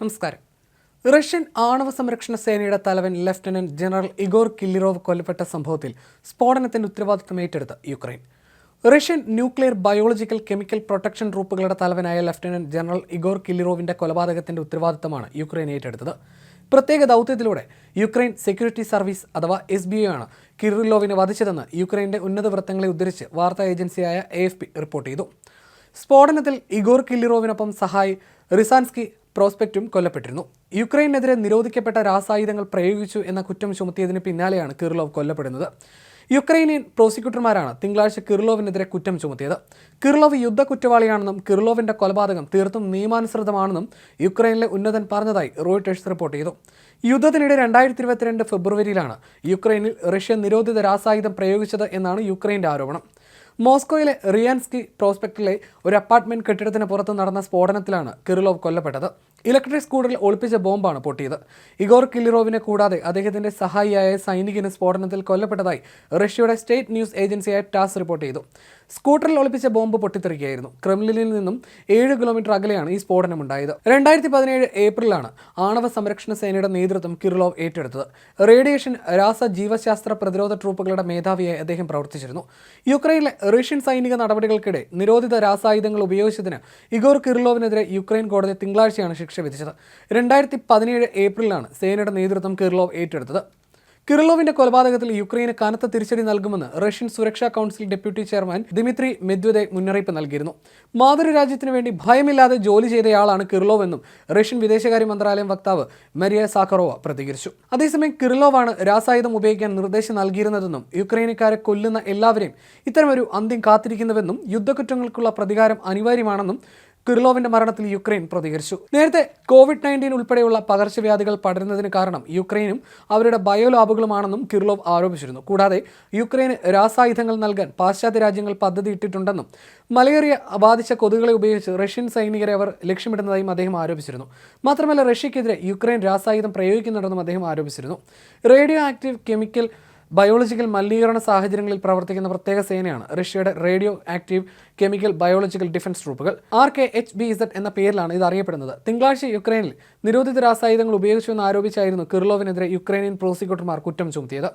നമസ്കാരം. റഷ്യൻ ആണവ സംരക്ഷണ സേനയുടെ തലവൻ ലഫ്റ്റനന്റ് ജനറൽ ഇഗോർ കില്ലിറോവ് കൊല്ലപ്പെട്ട സംഭവത്തിൽ സ്ഫോടനത്തിന്റെ ഉത്തരവാദിത്തം ഏറ്റെടുത്ത് Ukraine. Russian nuclear biological chemical protection ട്രൂപ്പുകളുടെ തലവനായ ലഫ്റ്റനന്റ് ജനറൽ ഇഗോർ കില്ലിറോവിന്റെ കൊലപാതകത്തിന്റെ ഉത്തരവാദിത്തമാണ് യുക്രൈൻ ഏറ്റെടുത്തത്. പ്രത്യേക ദൗത്യത്തിലൂടെ യുക്രൈൻ സെക്യൂരിറ്റി സർവീസ് അഥവാ എസ് ബി ആണ് കിറിലോവിനെ വധിച്ചതെന്ന് യുക്രൈന്റെ ഉന്നത വൃത്തങ്ങളെ ഉദ്ധരിച്ച് വാർത്താ ഏജൻസിയായ എ റിപ്പോർട്ട് ചെയ്തു. സ്ഫോടനത്തിൽ ഇഗോർ കില്ലിറോവിനൊപ്പം സഹായി റിസാൻസ്കി പ്രോസ്പെക്റ്റും കൊല്ലപ്പെട്ടിരുന്നു. യുക്രൈനെതിരെ നിരോധിക്കപ്പെട്ട രാസായുധങ്ങൾ പ്രയോഗിച്ചു എന്ന കുറ്റം ചുമത്തിയതിന് പിന്നാലെയാണ് കിർലോവ് കൊല്ലപ്പെടുന്നത്. യുക്രൈനിയൻ പ്രോസിക്യൂട്ടർമാരാണ് തിങ്കളാഴ്ച കിർലോവിനെതിരെ കുറ്റം ചുമത്തിയത്. കിർലോവ് യുദ്ധ കുറ്റവാളിയാണെന്നും കിർലോവിന്റെ കൊലപാതകം തീർത്തും നിയമാനുസൃതമാണെന്നും യുക്രൈനിലെ ഉന്നതൻ പറഞ്ഞതായി റോയിട്ടേഴ്സ് റിപ്പോർട്ട് ചെയ്തു. യുദ്ധത്തിനിടെ രണ്ടായിരത്തി ഇരുപത്തിരണ്ട് ഫെബ്രുവരിയിലാണ് യുക്രൈനിൽ റഷ്യ നിരോധിത രാസായുധം പ്രയോഗിച്ചത് എന്നാണ് യുക്രൈന്റെ ആരോപണം. മോസ്കോയിലെ റിയാൻസ്കി പ്രോസ്പെക്റ്റിലെ ഒരു അപ്പാർട്ട്മെന്റ് കെട്ടിടത്തിന് പുറത്ത് നടന്ന സ്ഫോടനത്തിലാണ് കിറിലോവ് കൊല്ലപ്പെട്ടത്. ഇലക്ട്രിക് സ്കൂട്ടറിൽ ഒളിപ്പിച്ച ബോംബാണ് പൊട്ടിയത്. ഇഗോർ കില്ലിറോവിനെ കൂടാതെ അദ്ദേഹത്തിന്റെ സഹായിയായ സൈനികന് സ്ഫോടനത്തിൽ കൊല്ലപ്പെട്ടതായി റഷ്യയുടെ സ്റ്റേറ്റ് ന്യൂസ് ഏജൻസിയായ ടാസ് റിപ്പോർട്ട് ചെയ്തു. സ്കൂട്ടറിൽ ഒളിപ്പിച്ച ബോംബ് പൊട്ടിത്തെറിക്കുകയായിരുന്നു. ക്രെംലിനിൽ നിന്നും ഏഴ് കിലോമീറ്റർ അകലെയാണ് ഈ സ്ഫോടനമുണ്ടായത്. രണ്ടായിരത്തി പതിനേഴ് ഏപ്രിലാണ് ആണവ സംരക്ഷണ സേനയുടെ നേതൃത്വം കിർലോവ് ഏറ്റെടുത്തത്. റേഡിയേഷൻ രാസ ജീവശാസ്ത്ര പ്രതിരോധ ട്രൂപ്പുകളുടെ മേധാവിയായി അദ്ദേഹം പ്രവർത്തിച്ചിരുന്നു. യുക്രൈനിലെ റഷ്യൻ സൈനിക നടപടികൾക്കിടെ നിരോധിത രാസായുധങ്ങൾ ഉപയോഗിച്ചതിന് ഇഗോർ കിർലോവിനെതിരെ യുക്രൈൻ കോടതി തിങ്കളാഴ്ചയാണ് ശിക്ഷ വിധിച്ചത്. രണ്ടായിരത്തി പതിനേഴ് ഏപ്രിലാണ് സേനയുടെ നേതൃത്വം കിർലോവ് ഏറ്റെടുത്തത്. കിർലോവിന്റെ കൊലപാതകത്തിൽ യുക്രൈന് കനത്ത തിരിച്ചടി നൽകുമെന്ന് റഷ്യൻ സുരക്ഷാ council deputy chairman Dmitry Medvedev മുന്നറിയിപ്പ് നൽകിയിരുന്നു. മാതൃരാജ്യത്തിനു വേണ്ടി ഭയമില്ലാതെ ജോലി ചെയ്തയാളാണ് കിറിലോവ് എന്നും റഷ്യൻ വിദേശകാര്യ മന്ത്രാലയം വക്താവ് മരിയ സാക്കറോവ പ്രതികരിച്ചു. അതേസമയം കിർലോവാണ് രാസായുധം ഉപയോഗിക്കാൻ നിർദ്ദേശം നൽകിയിരുന്നതെന്നും യുക്രൈനക്കാരെ കൊല്ലുന്ന എല്ലാവരെയും ഇത്തരമൊരു അന്ത്യം കാത്തിരിക്കുന്നുവെന്നും യുദ്ധക്കുറ്റങ്ങൾക്കുള്ള പ്രതികാരം അനിവാര്യമാണെന്നും കിർലോവിന്റെ മരണത്തിൽ യുക്രൈൻ പ്രതികരിച്ചു. നേരത്തെ കോവിഡ് നയന്റീൻ ഉൾപ്പെടെയുള്ള പകർച്ചവ്യാധികൾ പടരുന്നതിന് കാരണം യുക്രൈനും അവരുടെ ബയോലാബുകളുമാണെന്നും കിർലോവ് ആരോപിച്ചിരുന്നു. കൂടാതെ യുക്രൈന് രാസായുധങ്ങൾ നൽകാൻ പാശ്ചാത്യ രാജ്യങ്ങൾ പദ്ധതി ഇട്ടിട്ടുണ്ടെന്നും മലേറിയ ബാധിച്ച കൊതുകുകളെ ഉപയോഗിച്ച് റഷ്യൻ സൈനികരെ അവർ ലക്ഷ്യമിടുന്നതായും അദ്ദേഹം ആരോപിച്ചിരുന്നു. മാത്രമല്ല റഷ്യക്കെതിരെ യുക്രൈൻ രാസായുധം പ്രയോഗിക്കുന്നുണ്ടെന്നും അദ്ദേഹം ആരോപിച്ചിരുന്നു. റേഡിയോ ആക്റ്റീവ് കെമിക്കൽ ബയോളജിക്കൽ മലിനീകരണ സാഹചര്യങ്ങളിൽ പ്രവർത്തിക്കുന്ന പ്രത്യേക സേനയാണ് റഷ്യയുടെ radioactive chemical biological defence ട്രൂപ്പുകൾ. R K H B Z എന്ന പേരിലാണ് ഇത് അറിയപ്പെടുന്നത്. തിങ്കളാഴ്ച യുക്രൈനിൽ നിരോധിത രാസായുധങ്ങൾ ഉപയോഗിച്ചുവെന്ന് ആരോപിച്ചായിരുന്നു കിർലോവിനെതിരെ യുക്രൈനിയൻ പ്രോസിക്യൂട്ടർമാർ കുറ്റം ചുമത്തിയത്.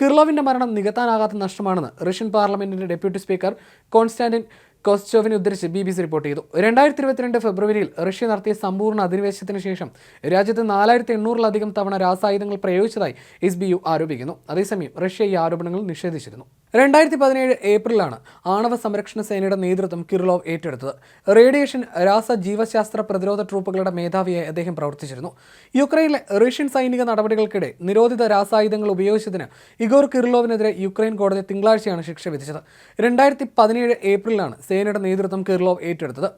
കിർലോവിന്റെ മരണം നികത്താനാകാത്ത നഷ്ടമാണെന്ന് റഷ്യൻ പാർലമെന്റിന്റെ ഡെപ്യൂട്ടി സ്പീക്കർ കോൺസ്റ്റാന്റിൻ കോസ്റ്റോവിനെ ഉദ്ധരിച്ച് ബി ബി സി റിപ്പോർട്ട് ചെയ്തു. രണ്ടായിരത്തി ഇരുപത്തിരണ്ട് ഫെബ്രുവരിയിൽ റഷ്യ നടത്തിയ സമ്പൂർണ അധിനിവേശത്തിന് ശേഷം രാജ്യത്ത് നാലായിരത്തി എണ്ണൂറിലധികം തവണ രാസായുധങ്ങൾ പ്രയോഗിച്ചതായി എസ് ബി യു ആരോപിക്കുന്നു. അതേസമയം റഷ്യ ഈ ആരോപണങ്ങൾ നിഷേധിച്ചിരുന്നു. രണ്ടായിരത്തി പതിനേഴ് ഏപ്രിലാണ് ആണവ സംരക്ഷണ സേനയുടെ നേതൃത്വം കിർലോവ് ഏറ്റെടുത്തത്. റേഡിയേഷൻ രാസ ജീവശാസ്ത്ര പ്രതിരോധ ട്രൂപ്പുകളുടെ മേധാവിയായി അദ്ദേഹം പ്രവർത്തിച്ചിരുന്നു. യുക്രൈനിലെ റഷ്യൻ സൈനിക നടപടികൾക്കിടെ നിരോധിത രാസായുധങ്ങൾ ഉപയോഗിച്ചതിന് ഇഗോർ കിർലോവിനെതിരെ യുക്രൈൻ കോടതി തിങ്കളാഴ്ചയാണ് ശിക്ഷ വിധിച്ചത്. രണ്ടായിരത്തി പതിനേഴ് ഏപ്രിലാണ് സേനയുടെ നേതൃത്വം കിർലോവ് ഏറ്റെടുത്തത്.